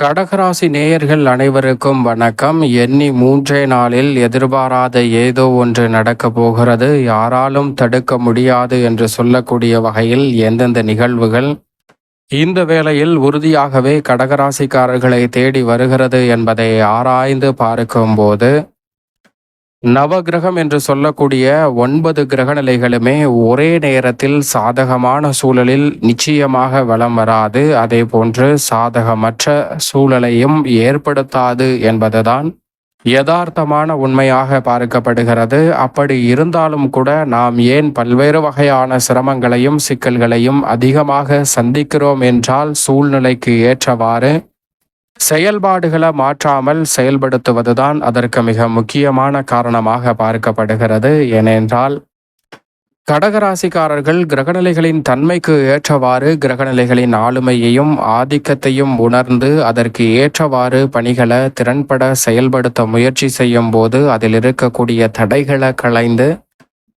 கடகராசி நேயர்கள் அனைவருக்கும் வணக்கம். எண்ணி மூன்றே நாளில் எதிர்பாராத ஏதோ ஒன்று நடக்கப் போகிறது. யாராலும் தடுக்க முடியாது என்று சொல்லக்கூடிய வகையில் எந்தெந்த நிகழ்வுகள் இந்த வேளையில் உறுதியாகவே கடகராசிக்காரர்களை தேடி வருகிறது என்பதை ஆராய்ந்து பார்க்கும்போது நவகிரகம் என்று சொல்லக்கூடிய ஒன்பது கிரகநிலைகளுமே ஒரே நேரத்தில் சாதகமான சூழலில் நிச்சயமாக வலம் வராது. அதே போன்று சாதகமற்ற சூழலையும் ஏற்படுத்தாது என்பதுதான் யதார்த்தமான உண்மையாக பார்க்கப்படுகிறது. அப்படி இருந்தாலும் கூட நாம் ஏன் பல்வேறு வகையான சிரமங்களையும் சிக்கல்களையும் அதிகமாக சந்திக்கிறோம் என்றால் சூழ்நிலைக்கு ஏற்றவாறு செயல்பாடுகளை மாற்றாமல் செயல்படுத்துவதுதான் அதற்கு மிக முக்கியமான காரணமாக பார்க்கப்படுகிறது. ஏனென்றால் கடகராசிக்காரர்கள் கிரகநிலைகளின் தன்மைக்கு ஏற்றவாறு கிரகநிலைகளின் ஆளுமையையும் ஆதிக்கத்தையும் உணர்ந்து அதற்கு ஏற்றவாறு பணிகளை திறன்பட செயல்படுத்த முயற்சி செய்யும் போது அதில் இருக்கக்கூடிய தடைகளை களைந்து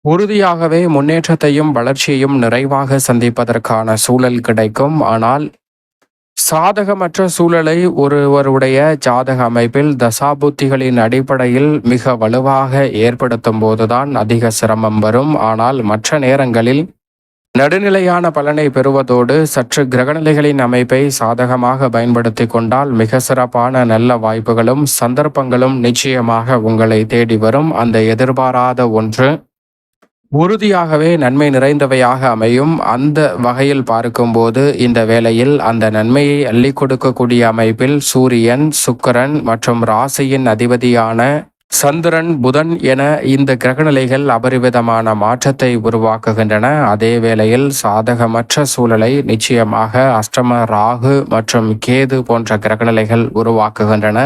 உறுதியாகவே முன்னேற்றத்தையும் வளர்ச்சியையும் நிறைவாக சந்திப்பதற்கான சூழல் கிடைக்கும். ஆனால் சாதகமற்ற சூழலை ஒருவருடைய ஜாதக அமைப்பில் தசாபுத்திகளின் அடிப்படையில் மிக வலுவாக ஏற்படுத்தும் போதுதான் அதிக சிரமம் வரும். ஆனால் மற்ற நேரங்களில் நடுநிலையான பலனை பெறுவதோடு சற்று கிரகநிலைகளின் அமைப்பை சாதகமாக பயன்படுத்தி கொண்டால் மிக சிறப்பான நல்ல வாய்ப்புகளும் சந்தர்ப்பங்களும் நிச்சயமாக உங்களை தேடி வரும். அந்த எதிர்பாராத ஒன்று உறுதியாகவே நன்மை நிறைந்தவையாக அமையும். அந்த வகையில் பார்க்கும்போது இந்த வேளையில் அந்த நன்மையை அள்ளி கொடுக்கக்கூடிய அமைப்பில் சூரியன் சுக்கரன் மற்றும் ராசியின் அதிபதியான சந்திரன் புதன் என இந்த கிரகநிலைகள் அபரிவிதமான மாற்றத்தை உருவாக்குகின்றன. அதே வேளையில் சாதகமற்ற சூழலை நிச்சயமாக அஷ்டம ராகு மற்றும் கேது போன்ற கிரகநிலைகள் உருவாக்குகின்றன.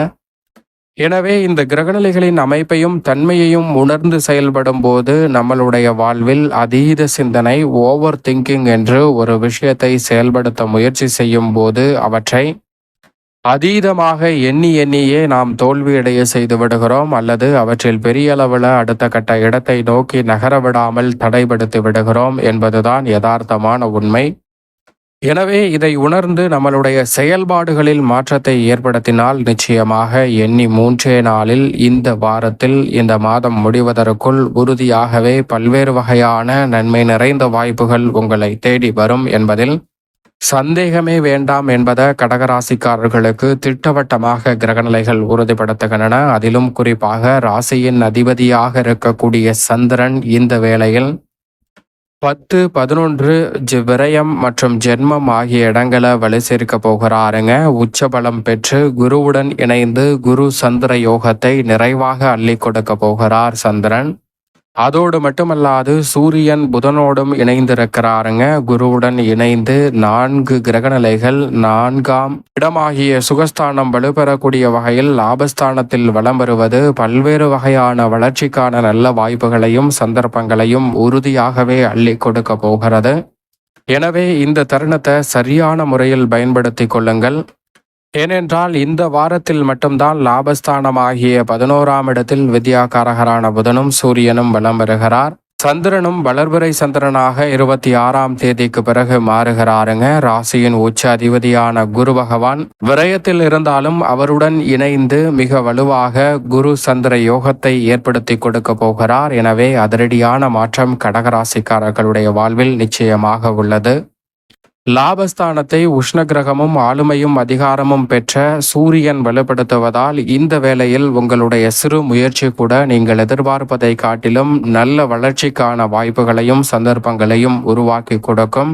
எனவே இந்த கிரகநிலைகளின் அமைப்பையும் தன்மையையும் உணர்ந்து செயல்படும் போது நம்மளுடைய வாழ்வில் அதீத சிந்தனை ஓவர் திங்கிங் என்று ஒரு விஷயத்தை செயல்படுத்த முயற்சி செய்யும் போது அவற்றை அதீதமாக எண்ணி எண்ணியே நாம் தோல்வியடைய செய்து விடுகிறோம் அல்லது அவற்றில் பெரிய அளவில் அடுத்த கட்ட இடத்தை நோக்கி நகர விடாமல் தடைபடுத்தி விடுகிறோம் என்பதுதான் யதார்த்தமான உண்மை. எனவே இதை உணர்ந்து நம்மளுடைய செயல்பாடுகளில் மாற்றத்தை ஏற்படுத்தினால் நிச்சயமாக எண்ணி மூன்றே நாளில் இந்த வாரத்தில் இந்த மாதம் முடிவதற்குள் உறுதியாகவே பல்வேறு வகையான நன்மை நிறைந்த வாய்ப்புகள் உங்களை தேடி வரும் என்பதில் சந்தேகமே வேண்டாம் என்பத கடகராசிக்காரர்களுக்கு திட்டவட்டமாக கிரகநிலைகள் உறுதிப்படுத்துகின்றன. அதிலும் குறிப்பாக ராசியின் அதிபதியாக இருக்கக்கூடிய சந்திரன் இந்த வேளையில் பத்து பதினொன்று விரயம் மற்றும் ஜென்மம் ஆகிய இடங்களை வலு சேர்க்க போகிறாருங்க. உச்சபலம் பெற்று குருவுடன் இணைந்து குரு சந்திர யோகத்தை நிறைவாக அள்ளி கொடுக்க போகிறார் சந்திரன். அதோடு மட்டுமல்லாது சூரியன் புதனோடும் இணைந்திருக்கிறாருங்க. குருவுடன் இணைந்து நான்கு கிரகநிலைகள் நான்காம் இடமாகிய சுகஸ்தானம் வலுப்பெறக்கூடிய வகையில் லாபஸ்தானத்தில் வலம் வருவது பல்வேறு வகையான வளர்ச்சிக்கான நல்ல வாய்ப்புகளையும் சந்தர்ப்பங்களையும் உறுதியாகவே அள்ளி கொடுக்க போகிறது. எனவே இந்த தருணத்தை சரியான முறையில் பயன்படுத்தி கொள்ளுங்கள். ஏனென்றால் இந்த வாரத்தில் மட்டும்தான் லாபஸ்தானமாகிய பதினோராம் இடத்தில் வித்யாகாரகரான புதனும் சூரியனும் வலம் வருகிறார். சந்திரனும் வளர்பிறை சந்திரனாக இருபத்தி ஆறாம் தேதிக்கு பிறகு மாறுகிறாருங்க. ராசியின் உச்ச அதிபதியான குரு பகவான் விரயத்தில் இருந்தாலும் அவருடன் இணைந்து மிக வலுவாக குரு சந்திர யோகத்தை ஏற்படுத்தி கொடுக்க போகிறார். எனவே அதிரடியான மாற்றம் கடகராசிக்காரர்களுடைய வாழ்வில் நிச்சயமாக உள்ளது. லாபஸ்தானத்தை உஷ்ண கிரகமும் ஆளுமையும் அதிகாரமும் பெற்ற சூரியன் வலுப்படுத்துவதால் இந்த வேளையில் உங்களுடைய சிறு முயற்சி கூட நீங்கள் எதிர்பார்ப்பதை காட்டிலும் நல்ல வளர்ச்சிக்கான வாய்ப்புகளையும் சந்தர்ப்பங்களையும் உருவாக்கி கொடுக்கும்.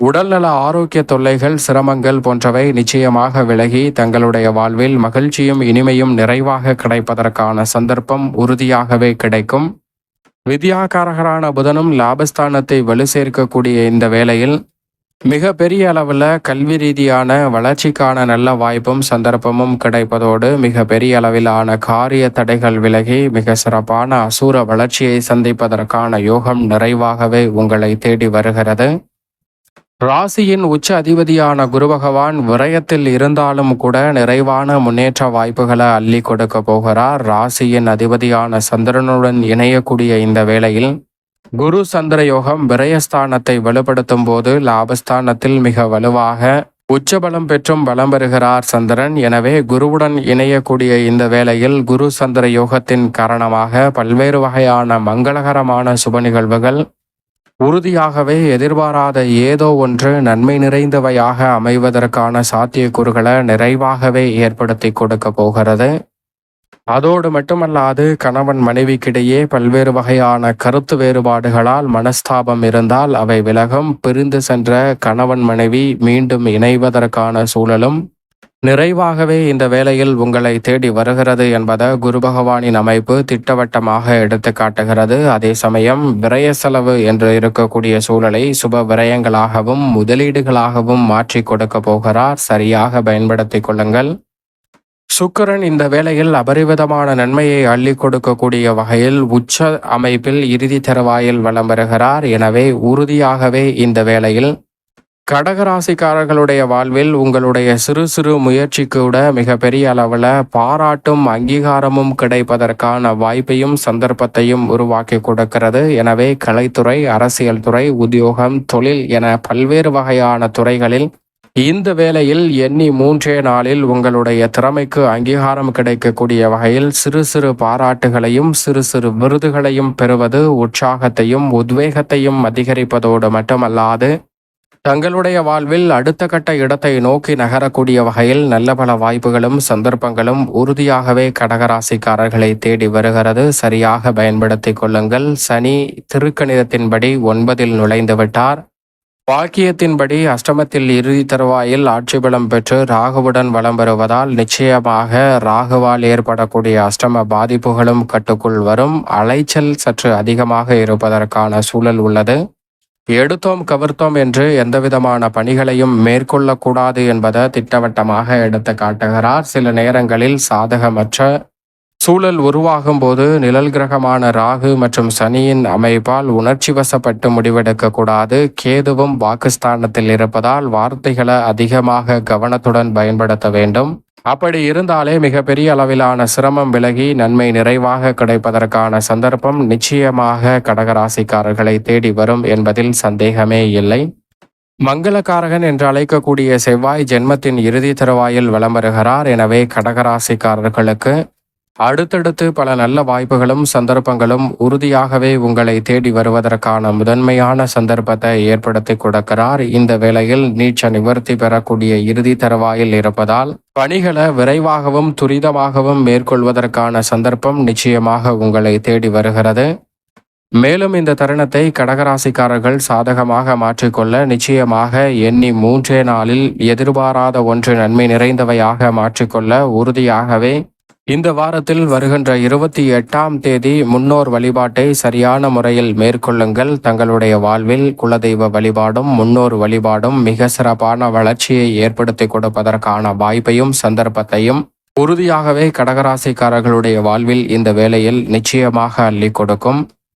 உடல்நல ஆரோக்கிய தொல்லைகள் சிரமங்கள் போன்றவை நிச்சயமாக விலகி தங்களுடைய வாழ்வில் மகிழ்ச்சியும் இனிமையும் நிறைவாக கிடைப்பதற்கான சந்தர்ப்பம் உறுதியாகவே கிடைக்கும். வித்யாகாரகரான புதனும் லாபஸ்தானத்தை வலு சேர்க்கக்கூடிய இந்த வேளையில் மிக பெரிய அளவில் கல்வி ரீதியான வளர்ச்சிக்கான நல்ல வாய்ப்பும் சந்தர்ப்பமும் கிடைப்பதோடு மிக பெரிய அளவிலான காரிய தடைகள் விலகி மிக சிறப்பான அசூர வளர்ச்சியை சந்திப்பதற்கான யோகம் நிறைவாகவே உங்களை தேடி வருகிறது. ராசியின் உச்ச அதிபதியான குரு பகவான் விரயத்தில் இருந்தாலும் கூட நிறைவான முன்னேற்ற வாய்ப்புகளை அள்ளி கொடுக்க போகிறார். ராசியின் அதிபதியான சந்திரனுடன் இணையக்கூடிய இந்த வேளையில் குரு சந்திர யோகம் விரயஸ்தானத்தை வலுப்படுத்தும் போது லாபஸ்தானத்தில் மிக வலுவாக உச்சபலம் பெற்றும் பலம் பெறுகிறார் சந்திரன். எனவே குருவுடன் இணையக்கூடிய இந்த வேளையில் குரு சந்திர யோகத்தின் காரணமாக பல்வேறு வகையான மங்களகரமான சுப நிகழ்வுகள் உறுதியாகவே எதிர்பாராத ஏதோ ஒன்று நன்மை நிறைந்தவையாக அமைவதற்கான சாத்தியக்கூறுகளை நிறைவாகவே ஏற்படுத்தி கொடுக்க போகிறது. அதோடு மட்டுமல்லாது கணவன் மனைவிக்கிடையே பல்வேறு வகையான கருத்து வேறுபாடுகளால் மனஸ்தாபம் இருந்தால் அவை விலகும். பிரிந்து சென்ற கணவன் மனைவி மீண்டும் இணைவதற்கான சூழலும் நிறைவாகவே இந்த வேளையில் உங்களை தேடி வருகிறது என்பதை குரு பகவானின் அமைப்பு திட்டவட்டமாக எடுத்து காட்டுகிறது. அதே சமயம் விரய செலவு என்று இருக்கக்கூடிய சூழலை சுப விரயங்களாகவும் முதலீடுகளாகவும் மாற்றி கொடுக்க போகிறார். சரியாக பயன்படுத்திக் கொள்ளுங்கள். சுக்கரன் இந்த வேளையில் அபரிவிதமான நன்மையை அள்ளி கொடுக்கக்கூடிய வகையில் உச்ச அமைப்பில் இறுதி தருவாயில் வலம் வருகிறார். எனவே உறுதியாகவே இந்த வேளையில் கடகராசிக்காரர்களுடைய வாழ்வில் உங்களுடைய சிறு சிறு முயற்சிக்கு கூட மிகப்பெரிய அளவில் பாராட்டும் அங்கீகாரமும் கிடைப்பதற்கான வாய்ப்பையும் சந்தர்ப்பத்தையும் உருவாக்கி கொடுக்கிறது. எனவே கலைத்துறை அரசியல் துறை உத்தியோகம் தொழில் என பல்வேறு வகையான துறைகளில் இந்த வேளையில் எண்ணி மூன்றே நாளில் உங்களுடைய திறமைக்கு அங்கீகாரம் கிடைக்கக்கூடிய வகையில் சிறு சிறு பாராட்டுகளையும் சிறு சிறு விருதுகளையும் பெறுவது உற்சாகத்தையும் உத்வேகத்தையும் அதிகரிப்பதோடு மட்டுமல்லாது தங்களுடைய வாழ்வில் அடுத்த கட்ட இடத்தை நோக்கி நகரக்கூடிய வகையில் நல்ல பல வாய்ப்புகளும் சந்தர்ப்பங்களும் உறுதியாகவே கடகராசிக்காரர்களை தேடி வருகிறது. சரியாக பயன்படுத்திக் கொள்ளுங்கள். சனி திருக்கணிதத்தின்படி ஒன்பதில் நுழைந்து விட்டார் வாக்கியத்தின்படி அஷ்டமத்தில் இறுதி தருவாயில் ஆட்சி பலம் பெற்று ராகுவுடன் வலம் வருவதால் நிச்சயமாக ராகுவால் ஏற்படக்கூடிய அஷ்டம பாதிப்புகளும் கட்டுக்குள் வரும். அலைச்சல் சற்று அதிகமாக இருப்பதற்கான சூழல் உள்ளது. எடுத்தோம் கவர்த்தோம் என்று எந்தவிதமான பணிகளையும் மேற்கொள்ளக்கூடாது என்பதை திட்டவட்டமாக எடுத்து காட்டுகிறார் சில நேரங்களில் சாதகமற்ற சூழல் உருவாகும் போது நிழல் கிரகமான ராகு மற்றும் சனியின் அமைப்பால் உணர்ச்சி வசப்பட்டு முடிவெடுக்க கூடாது கேதுவும் பாகிஸ்தானத்தில் இருப்பதால் வார்த்தைகளை அதிகமாக கவனத்துடன் பயன்படுத்த வேண்டும். அப்படி இருந்தாலே மிகப்பெரிய அளவிலான சிரமம் விலகி நன்மை நிறைவாக கிடைப்பதற்கான சந்தர்ப்பம் நிச்சயமாக கடகராசிக்காரர்களை தேடி வரும் என்பதில் சந்தேகமே இல்லை. மங்களகாரகன் என்று அழைக்கக்கூடிய செவ்வாய் ஜென்மத்தின் இறுதி தருவாயில் வலம் வருகிறார் எனவே கடகராசிக்காரர்களுக்கு அடுத்தடுத்து பல நல்ல வாய்ப்புகளும் சந்தர்ப்பங்களும் உறுதியாகவே உங்களை தேடி வருவதற்கான முதன்மையான சந்தர்ப்பத்தை ஏற்படுத்தி கொடுக்கிறார். இந்த வேளையில் நீச்ச நிவர்த்தி பெறக்கூடிய இறுதி தருவாயில் இருப்பதால் பணிகளை விரைவாகவும் துரிதமாகவும் மேற்கொள்வதற்கான சந்தர்ப்பம் நிச்சயமாக உங்களை தேடி வருகிறது. மேலும் இந்த தருணத்தை கடகராசிக்காரர்கள் சாதகமாக மாற்றிக்கொள்ள நிச்சயமாக எண்ணி மூன்றே நாளில் எதிர்பாராத ஒன்று நன்மை நிறைந்தவையாக மாற்றிக்கொள்ள உறுதியாகவே இந்த வாரத்தில் வருகின்ற இருபத்தி எட்டாம் தேதி முன்னோர் வழிபாட்டை சரியான முறையில் மேற்கொள்ளுங்கள். தங்களுடைய வாழ்வில் குலதெய்வ வழிபாடும் முன்னோர் வழிபாடும் மிக சிறப்பான வளர்ச்சியை ஏற்படுத்தி கொடுப்பதற்கான வாய்ப்பையும் சந்தர்ப்பத்தையும் உறுதியாகவே கடகராசிக்காரர்களுடைய வாழ்வில் இந்த வேளையில் நிச்சயமாக அள்ளி கொடுக்கும்.